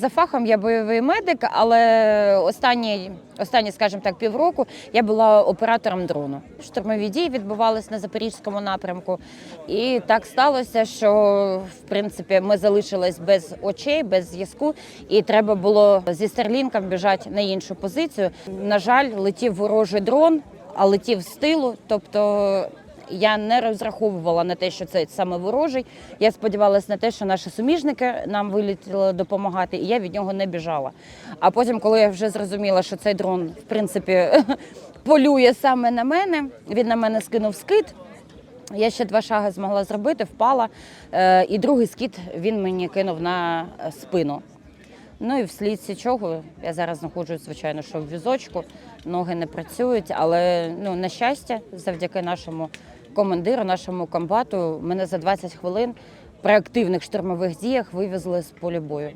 За фахом я бойовий медик, але останні, останні, скажімо так, півроку я була оператором дрону. Штурмові дії відбувалися на запорізькому напрямку, і так сталося, що в принципі ми залишились без очей, без зв'язку, і треба було зі старлінком біжати на іншу позицію. На жаль, летів ворожий дрон, а летів з тилу, тобто. Я не розраховувала на те, що це саме ворожий. Я сподівалася на те, що наші суміжники нам вилетіли допомагати, і я від нього не біжала. А потім, коли я вже зрозуміла, що цей дрон в принципі полює саме на мене, він на мене скинув скид. Я ще два шаги змогла зробити, впала. Е, І другий скид він мені кинув на спину. Ну і вслідці чого я зараз знаходжусь, звичайно, що в візочку, ноги не працюють, але ну, на щастя, завдяки нашому командиру, нашому комбату, мене за 20 хвилин при активних штурмових діях вивезли з поля бою.